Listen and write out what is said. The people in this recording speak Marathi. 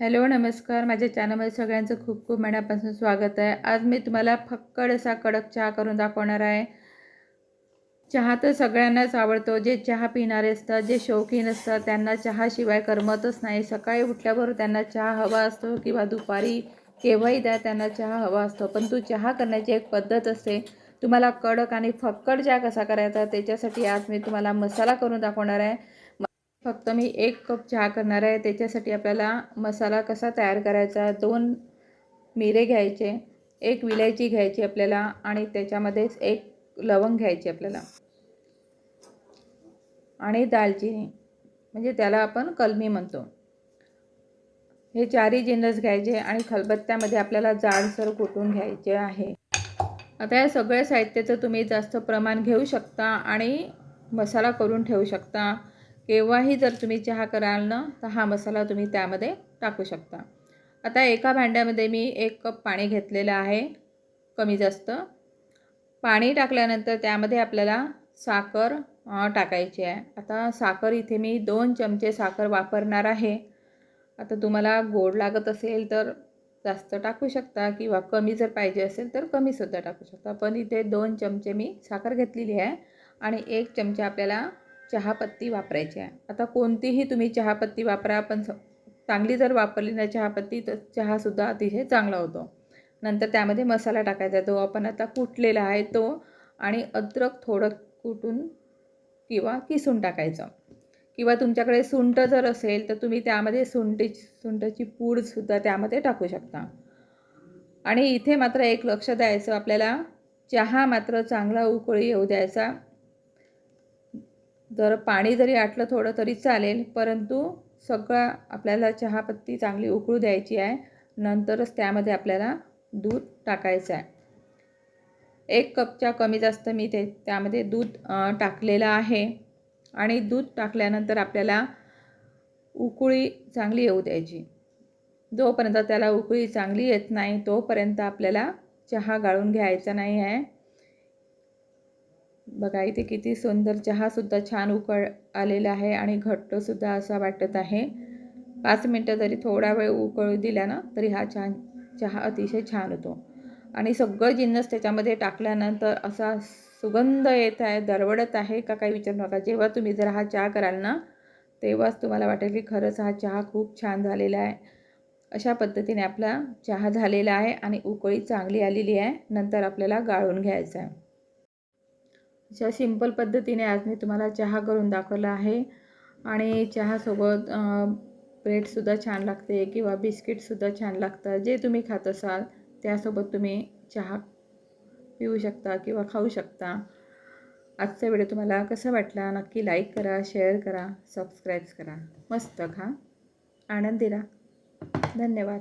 हॅलो नमस्कार. माझ्या चॅनलमध्ये सगळ्यांचं खूप खूप मनापासून स्वागत आहे. आज मी तुम्हाला फक्कड असा कडक चहा करून दाखवणार आहे. चहा तर सगळ्यांनाच आवडतो. जे चहा पिणारे असतात जे शौकीन असतात त्यांना चहाशिवाय करमतच नाही. सकाळी उठल्याबरोबर त्यांना चहा हवा असतो किंवा दुपारी केव्हाही द्या त्यांना चहा हवा असतो. पण तू चहा करण्याची एक पद्धत असते. तुम्हाला कडक आणि फक्कड चहा कसा करायचा त्याच्यासाठी आज मी तुम्हाला मसाला करून दाखवणार आहे. फक्त मी एक कप चहा करणार आहे. त्याच्यासाठी आपल्याला मसाला कसा तयार करायचा दोन मिरे घ्यायचे एक विलायची घ्यायची आपल्याला आणि त्याच्यामध्येच एक लवंग घ्यायची आपल्याला. आणि दालचिनी म्हणजे त्याला आपण कलमी म्हणतो. हे चारही जिन्नस घ्यायचे आणि खलबत्त्यामध्ये आपल्याला जाडसर कुटून घ्यायचे आहे. आता या सगळ्या साहित्याचं तुम्ही जास्त प्रमाण घेऊ शकता आणि मसाला करून ठेवू शकता. केव्हाही जर तुम्ही चहा कराल ना तर हा मसाला तुम्ही त्यामध्ये टाकू शकता. आता एका भांड्यामध्ये मी एक कप पाणी घेतलेलं आहे कमी जास्त. पाणी टाकल्यानंतर त्यामध्ये आपल्याला साखर टाकायची आहे. आता साखर इथे मी दोन चमचे साखर वापरणार आहे. आता तुम्हाला गोड लागत असेल तर जास्त टाकू शकता किंवा कमी जर पाहिजे असेल तर कमीसुद्धा टाकू शकता. पण इथे दोन चमचे मी साखर घेतलेली आहे आणि एक चमचा आपल्याला चहापत्ती वापरायची आहे. आता कोणतीही तुम्ही चहापत्ती वापरा पण चांगली जर वापरली ना चहापत्ती तर चहासुद्धा अतिशय चांगला होतो. नंतर त्यामध्ये मसाला टाकायचा जो आपण आता कुटलेला आहे तो आणि अद्रक थोडं कुटून किंवा किसून टाकायचं. किंवा तुमच्याकडे सुंट जर असेल तर तुम्ही त्यामध्ये सुंटी सुंठची पूडसुद्धा त्यामध्ये टाकू शकता. आणि इथे मात्र एक लक्ष द्यायचं आपल्याला चहा मात्र चांगला उकळी येऊ द्यायचा. जर पाणी जरी आटलं थोडं तरी चालेल परंतु सगळं आपल्याला चहापत्ती चांगली उकळू द्यायची आहे. नंतरच त्यामध्ये आपल्याला दूध टाकायचं आहे. एक कपच्या कमी जास्त मी ते त्यामध्ये दूध टाकलेलं आहे. आणि दूध टाकल्यानंतर आपल्याला उकळी चांगली येऊ द्यायची. जोपर्यंत त्याला उकळी चांगली येत नाही तोपर्यंत आपल्याला चहा गाळून घ्यायचा नाही आहे. बघा इथे किती सुंदर चहासुद्धा छान उकळ आलेला आहे आणि घट्टसुद्धा असा वाटत आहे. पाच मिनटं जरी थोडा वेळ उकळू दिला ना तरी हा छान चहा अतिशय छान होतो. आणि सगळं जिन्नस त्याच्यामध्ये टाकल्यानंतर असा सुगंध येत आहे दरवडत आहे का काही विचारू नका. जेव्हा तुम्ही जर हा चहा कराल ना तेव्हाच तुम्हाला वाटेल की खरंच हा चहा खूप छान झालेला आहे. अशा पद्धतीने आपला चहा झालेला आहे आणि उकळी चांगली आलेली आहे. नंतर आपल्याला गाळून घ्यायचं आहे. अशा सिंपल पद्धतीने आज मी तुम्हाला चहा करून दाखवला आहे. आणि चहासोबत ब्रेडसुद्धा छान लागते किंवा बिस्किटसुद्धा छान लागतं. जे तुम्ही खात असाल त्यासोबत तुम्ही चहा पिऊ शकता किंवा खाऊ शकता. आजचा व्हिडिओ तुम्हाला कसा वाटला नक्की लाईक करा शेअर करा सबस्क्राईब करा. मस्त खा. आनंदी राहा धन्यवाद.